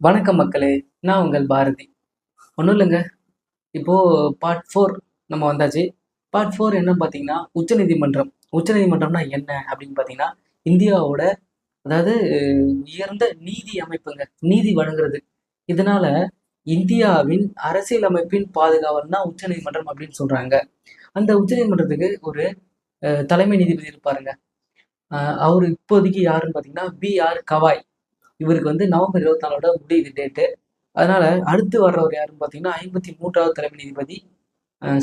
வணக்கம் மக்களே நான் உங்கள் பாரதி. ஒன்றும் இல்லைங்க. இப்போது பார்ட் ஃபோர் நம்ம வந்தாச்சு. பார்ட் ஃபோர் என்ன பார்த்தீங்கன்னா உச்சநீதிமன்றம். உச்சநீதிமன்றம்னா என்ன அப்படின்னு பார்த்தீங்கன்னா இந்தியாவோட அதாவது உயர்ந்த நீதி அமைப்புங்க. நீதி வழங்குறது. இதனால இந்தியாவின் அரசியல் அமைப்பின் உச்சநீதிமன்றம் அப்படின்னு சொல்கிறாங்க அந்த உச்சநீதிமன்றத்துக்கு ஒரு தலைமை நீதிபதி இருப்பாருங்க. அவர் இப்போதைக்கு யாருன்னு பார்த்தீங்கன்னா பி ஆர் கவாய். இவருக்கு வந்து நவம்பர் இருபத்தி நாலோட முடியுது டேட்டு அதனால அடுத்து வர்றவர் யாருன்னு பார்த்தீங்கன்னா ஐம்பத்தி மூன்றாவது தலைமை நீதிபதி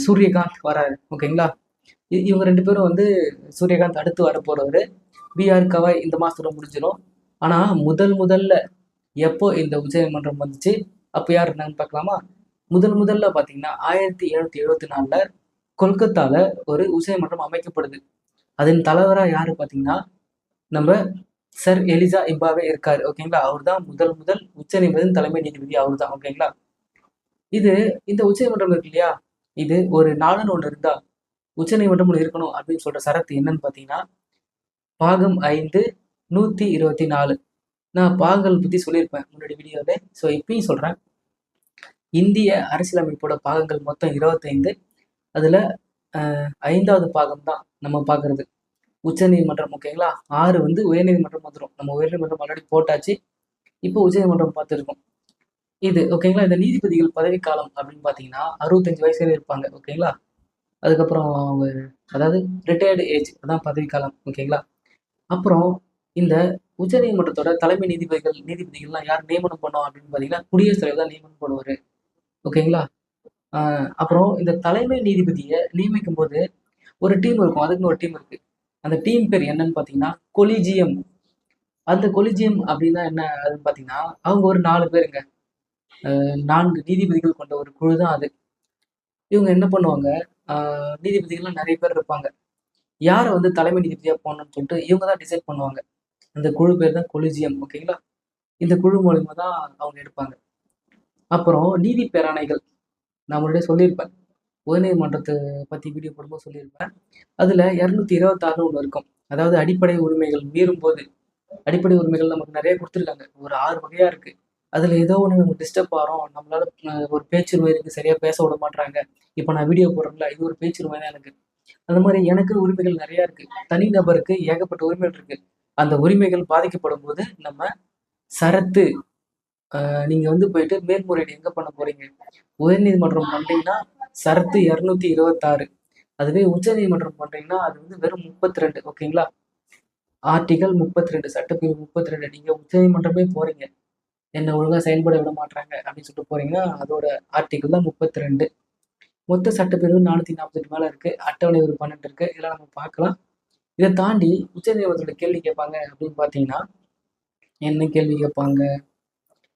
சூரியகாந்த் வராரு. ஓகேங்களா? இ- இவங்க ரெண்டு பேரும் வந்து சூரியகாந்த் அடுத்து வர போறவர். பிஆர் கவாய் இந்த மாசத்தோட முடிஞ்சிடும் ஆனா முதல் முதல்ல எப்போ இந்த உச்சநீதிமன்றம் வந்துச்சு அப்போ யார் இருந்தாங்கன்னு பார்க்கலாமா முதல் முதல்ல பார்த்தீங்கன்னா ஆயிரத்தி எழுநூத்தி எழுபத்தி நாலுல கொல்கத்தால ஒரு உச்சநீதிமன்றம் அமைக்கப்படுது. அதன் தலைவராக யாரு பார்த்தீங்கன்னா நம்ம சர் எலிசா இம்பாவே இருக்காரு ஓகேங்களா அவர் தான் முதல் முதல் உச்சநீதிபதியின் தலைமை நீதிபதி அவர் தான் ஓகேங்களா இது இந்த உச்சநீதிமன்றம் இருக்கு இல்லையா? இது ஒரு நாடுன்னு ஒன்று இருந்தா உச்சநீதிமன்றம் ஒன்று இருக்கணும் அப்படின்னு சொல்ற சரத்து என்னன்னு பார்த்தீங்கன்னா பாகம் ஐந்து நூத்தி இருபத்தி நாலு. நான் பாகங்கள் பத்தி சொல்லியிருப்பேன் முன்னாடி வீடியோவில் ஸோ இப்பயும் சொல்றேன். இந்திய அரசியலமைப்போட பாகங்கள் மொத்தம் இருபத்தைந்து. அதுல அஹ், ஐந்தாவது பாகம் தான் நம்ம பார்க்கறது உச்சநீதிமன்றம் ஓகேங்களா? ஆறு வந்து உயர்நீதிமன்றம் வந்துடும் நம்ம உயர்நீதிமன்றம் ஆல்ரெடி போட்டாச்சு. இப்போ உச்சநீதிமன்றம் பார்த்துருக்கோம். இது ஓகேங்களா? இந்த நீதிபதிகள் பதவிக்காலம் அப்படின்னு பார்த்தீங்கன்னா அறுபத்தஞ்சு வயசு வரை இருப்பாங்க. ஓகேங்களா? அதுக்கப்புறம் அவங்க அதாவது ரிட்டையர்டு ஏஜ் அதான் பதவிக்காலம் ஓகேங்களா? அப்புறம் இந்த உச்சநீதிமன்றத்தோட தலைமை நீதிபதிகள் நீதிபதிகள்லாம் யார் நியமனம் பண்ணோம் அப்படின்னு பார்த்தீங்கன்னா குடியரசுத் தலைவர் தான் நியமனம் பண்ணுவார். ஓகேங்களா? அப்புறம் இந்த தலைமை நீதிபதியை நியமிக்கும் போது ஒரு டீம் இருக்கும். அதுக்குன்னு ஒரு டீம் இருக்கு. அந்த டீம் பேர் என்னன்னு பார்த்தீங்கன்னா கொலிஜியம். அந்த கொலிஜியம் அப்படின்னா என்ன அதுன்னு பார்த்தீங்கன்னா அவங்க ஒரு நாலு பேருங்க. நான்கு நீதிபதிகள் கொண்ட ஒரு குழு தான் அது. இவங்க என்ன பண்ணுவாங்க? நீதிபதிகள்லாம் நிறைய பேர் இருப்பாங்க. யாரை வந்து தலைமை நீதிபதியாக போகணும்னு சொல்லிட்டு இவங்க தான் டிசைட் பண்ணுவாங்க. அந்த குழு பேர் தான் கொலிஜியம் ஓகேங்களா இந்த குழு மூலிமா தான் அவங்க எடுப்பாங்க. அப்புறம் நீதி பேராணைகள். நான் முன்னாடியே சொல்லியிருப்பேன். உயர்நீதிமன்றத்தை பத்தி வீடியோ போடும்போது சொல்லியிருப்பேன். அதுல இரநூத்தி இருபத்தாறு ஒன்று இருக்கும். அதாவது அடிப்படை உரிமைகள் மீறும் போது அடிப்படை உரிமைகள் நமக்கு நிறைய கொடுத்துருக்காங்க. ஒரு ஆறு வகையா இருக்கு. அதுல ஏதோ ஒன்று நமக்கு டிஸ்டர்ப் ஆகிறோம் நம்மளால ஒரு பேச்சுரிமை இருக்கு சரியா பேச விட மாட்டாங்க இப்போ நான் வீடியோ போடுறேன்ல இது ஒரு பேச்சுரிமை தான் எனக்கு. அந்த மாதிரி எனக்கு உரிமைகள் நிறைய இருக்கு. தனிநபருக்கு ஏகப்பட்ட உரிமைகள் இருக்கு. அந்த உரிமைகள் பாதிக்கப்படும் போது நம்ம சரத்து நீங்கள் நீங்க வந்து போயிட்டு மேல்முறையீடு எங்க பண்ண போறீங்க? உயர்நீதிமன்றம் பண்ணிங்கன்னா சரத்து இருநூத்தி இருபத்தாறு. அதுவே உச்சநீதிமன்றம் பண்றீங்கன்னா அது வந்து வெறும் முப்பத்தி ரெண்டு ஓகேங்களா? ஆர்டிகல் முப்பத்தி ரெண்டு சட்டப்பிரிவு முப்பத்தி ரெண்டு நீங்க உச்சநீதிமன்றமே போறீங்க. என்ன ஒழுங்கா செயல்பட விட மாட்டாங்க அப்படின்னு சொல்லிட்டு போறீங்கன்னா அதோட ஆர்டிகல் தான் முப்பத்தி ரெண்டு மொத்த சட்டப்பிரிவு நானூத்தி நாற்பத்தெட்டு மேல இருக்கு. அட்டவணை ஒரு பன்னெண்டு இருக்கு. இதெல்லாம் நம்ம பார்க்கலாம். இதை தாண்டி உச்சநீதிமன்றத்தில் கேள்வி கேட்பாங்க அப்படின்னு பார்த்தீங்கன்னா என்ன கேள்வி கேட்பாங்க?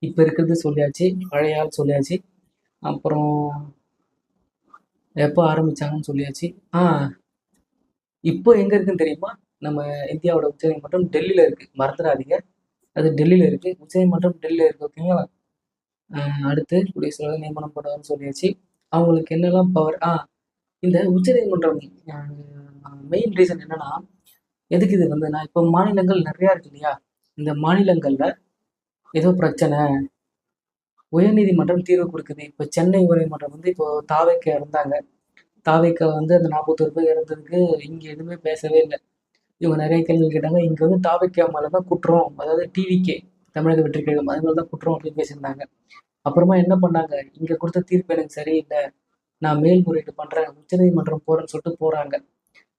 இப்போ இருக்கிறது சொல்லியாச்சு பழைய ஆள் சொல்லியாச்சு. அப்புறம் எப்போ ஆரம்பிச்சாங்கன்னு சொல்லியாச்சு. ஆ இப்போ எங்க இருக்குன்னு தெரியுமா? நம்ம இந்தியாவோட உச்சநீதிமன்றம் டெல்லியில இருக்கு. மறந்துடாதீங்க. அது டெல்லியில இருக்கு. உச்சநீதிமன்றம் டெல்லியில இருக்கு ஓகேங்களா அடுத்து குடியரசு தலைவர் நியமனம் பண்ணுவார்னு சொல்லியாச்சு. அவங்களுக்கு என்னெல்லாம் பவர் ஆ இந்த உச்சநீதிமன்றம் மெயின் ரீசன் என்னன்னா எதுக்கு இது வந்ததுன்னா இப்போ மாநிலங்கள் நிறையா இருக்கு இல்லையா? இந்த மாநிலங்களில் ஏதோ பிரச்சனை உயர்நீதிமன்றம் தீர்வு கொடுக்குது. இப்போ சென்னை உயர்நீதிமன்றம் வந்து இப்போ தாவைக்க இருந்தாங்க தாவைக்க வந்து அந்த நாற்பத்தொரு பேர் இறந்ததுக்கு இங்கே எதுவுமே பேசவே இல்லை. இவங்க நிறைய கேள்வி கேட்டாங்க. இங்கே வந்து தாவைக்கா மேலே தான் குற்றம். அதாவது டிவிகே தமிழக வெற்றி கழகம் அது மேலே தான் குற்றம் அப்படின்னு பேசியிருந்தாங்க. அப்புறமா என்ன பண்ணாங்க? இங்கே கொடுத்த தீர்ப்பு எனக்கு சரியில்லை. நான் மேல்முறையீடு பண்ணுறேன் உச்சநீதிமன்றம் போகிறேன்னு சொல்லிட்டு போகிறாங்க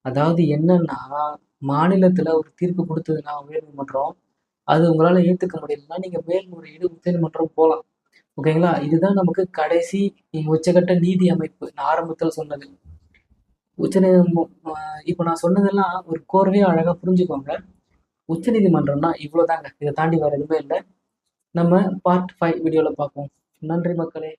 அதாவது என்னன்னா மாநிலத்தில் ஒரு தீர்ப்பு கொடுத்ததுன்னா உயர்நீதிமன்றம் அது உங்களால் ஏற்றுக்க முடியலன்னா நீங்கள் மேல்முறையீடு உச்சநீதிமன்றம் போகலாம் ஓகேங்களா? இதுதான் நமக்கு கடைசி உச்சகட்ட நீதி அமைப்பு. நான் ஆரம்பத்தில் சொன்னது. உச்சநீதி இப்போ நான் சொன்னதெல்லாம் ஒரு கோர்வையாக அழகாக புரிஞ்சுக்கோங்க. உச்சநீதிமன்றம்னா இவ்வளோதாங்க இதை தாண்டி வேறு எதுவுமே இல்லை. நம்ம பார்ட் ஃபைவ் வீடியோவில் பார்ப்போம். நன்றி மக்களே.